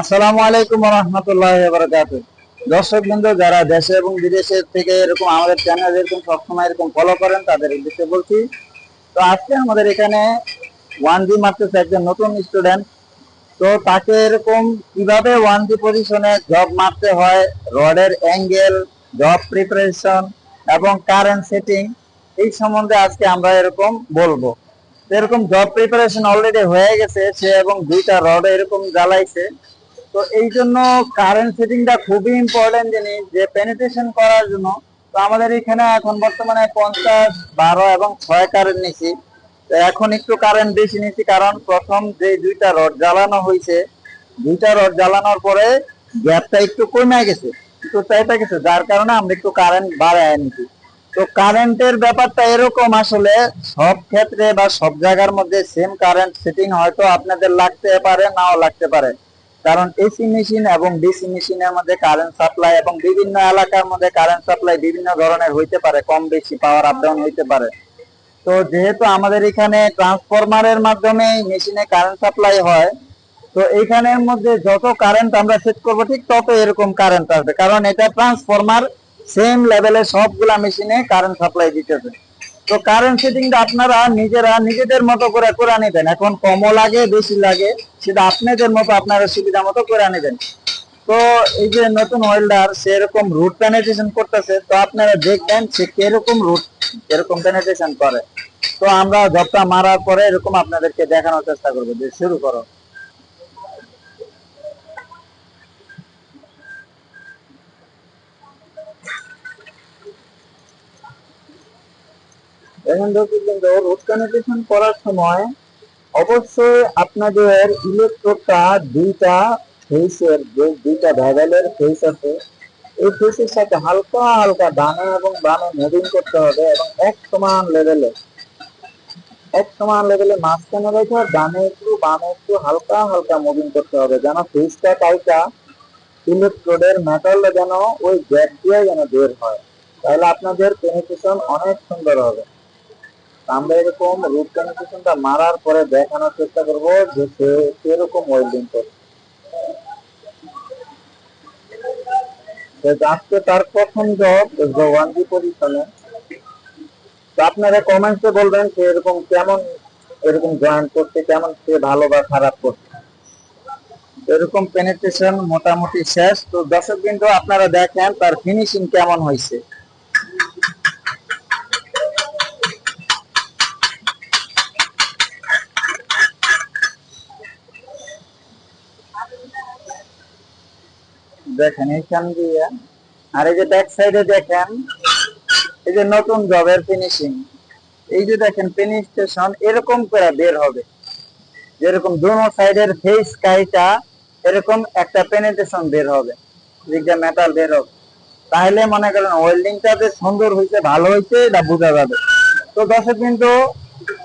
আসসালামু আলাইকুম রহমতুল্লাহ বারকাত দর্শক বিন্দু, যারা দেশে এবং বিদেশের থেকে এরকম আমাদের চ্যানেল এরকম সবসময় এরকম ফলো করেন, তাদের উদ্দেশ্যে বলছি, তো আজকে আমাদের এখানে ওয়ান জি মারতেছে একজন নতুন স্টুডেন্ট তো তাকে এরকম কীভাবে ওয়ান জি পজিশনে জব মারতে হয়, রডের অ্যাঙ্গেল জব প্রিপারেশন এবং কারেন্ট সেটিং এই সম্বন্ধে আজকে আমরা এরকম বলব। এরকম জব প্রিপারেশন অলরেডি হয়ে গেছে, সে এবং দুইটা রড এরকম জ্বালাইছে। তো এই জন্য কারেন্ট সেটিংটা খুবই ইম্পর্টেন্ট জিনিস, যে পেনিট্রেশন করার জন্য। তো আমাদের এখানে এখন বর্তমানে পঞ্চাশ, বারো এবং ছয় কারেন্ট নিছি। তো এখন একটু কারেন্ট বেশি নিছি কারণ প্রথম যে দুইটা রড জ্বালানো হয়েছে দুইটা রড জ্বালানোর পরে গ্যাপটা একটু কমে গেছে। একটু চাইটা গেছে, যার কারণে আমরা একটু কারেন্ট বাড়ায় নিছি। তো কারেন্টের ব্যাপারটা এরকম আসলে সব ক্ষেত্রে বা সব জায়গার মধ্যে সেম কারেন্ট সেটিং হয়তো আপনাদের লাগতে পারে, নাও লাগতে পারে। কারণ এসি মেশিন এবং ডিসি মেশিনের মধ্যে কারেন্ট সাপ্লাই এবং বিভিন্ন এলাকার মধ্যে কারেন্ট সাপ্লাই বিভিন্ন ধরনের হইতে পারে, কম বেশি পাওয়ার আপ ডাউন হইতে পারে। তো যেহেতু আমাদের এখানে ট্রান্সফরমারের মাধ্যমে মেশিনে কারেন্ট সাপ্লাই হয়, তো এইখানের মধ্যে যত কারেন্ট আমরা সেট করব, ঠিক তত এরকম কারেন্ট আসবে। কারণ এটা ট্রান্সফরমার সেম লেভেলে সবগুলা মেশিনে কারেন্ট সাপ্লাই দিতেছে। তো কারেন্ট সেটিংটা আপনারা নিজেরা নিজেদের মতো করে করে নেবেন এখন কমও লাগে, বেশি লাগে। সেটা আপনাদের মতো আপনারা সুবিধা মতো করে নেবেন তো এই যে নতুন ওয়েল্ডার সেরকম রুট পেনিট্রেশন করতেছে, তো আপনারা দেখবেন সে কীরকম রুট এরকম পেনিট্রেশন করে। তো আমরা জবটা মারার পরে এরকম আপনাদেরকে দেখানোর চেষ্টা করব যে শুরু করো। এখন দেখুন রুট পেনিট্রেশন করার সময় অবশ্যই আপনাদের ইলেকট্রোডটা দুইটা ফেসের যে দুইটা ভ্যাভেলের ফেস আছে, এই ফেসের সাথে হালকা হালকা ডানে এবং বামে মুভিং করতে হবে এবং এক সমান লেভেলে এক সমান লেভেলে মাঝখানে রেখে ডানে একটু, বামে একটু হালকা হালকা মুভিং করতে হবে যেন ফেসটা কাইটা ইলেকট্রোডের মেটাল যেন ওই গ্যাপ দিয়ে যেন বের হয়। তাহলে আপনাদের পেনিট্রেশন অনেক সুন্দর হবে। আমরা এরকম রুট পেনিট্রেশনটা মারার পরে দেখানোর চেষ্টা করব যে সে ওয়েল্ডিং করে আজকে তার প্রথম জব ওয়ান জি পজিশনে আপনারা কমেন্টসে বলবেন সে এরকম কেমন এরকম জয়েন করতে কেমন সে ভালো বা খারাপ করছে। এরকম পেনিট্রেশন মোটামুটি শেষ। তো দর্শক বিন্দু আপনারা দেখেন তার ফিনিশিং কেমন হয়েছে। দেখেন এইখান দিয়ে। আর এই যে ব্যাক সাইডে দেখেন, এই যে নতুন জবের ফিনিশিং এই যে দেখেন পেনিস্টেশন এরকম করে বের হবে। যেরকম দুনো সাইডের ফেস কাইটা এরকম একটা পেনিটেশন বের হবে। দিকটা মেটাল বের হবে। তাহলে মনে করেন ওয়েল্ডিংটা যে সুন্দর হয়েছে ভালো হয়েছে এটা বোঝা যাবে। তো দর্শক কিন্তু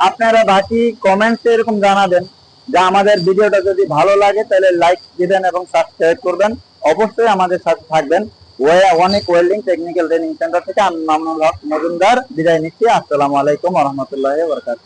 আপনারা বাকি কমেন্টসে এরকম জানাবেন। যে আমাদের ভিডিওটা যদি ভালো লাগে, তাহলে লাইক দিবেন এবং সাবস্ক্রাইব করবেন। অবশ্যই আমাদের সাথে থাকবেন। অনেক ওয়েল্ডিং টেকনিক্যাল ট্রেনিং সেন্টার থেকে আমি মামুনুল হক মজুমদার বিদায় নিচ্ছি। আসসালামু আলাইকুম রহমতুল্লাহ বরকাত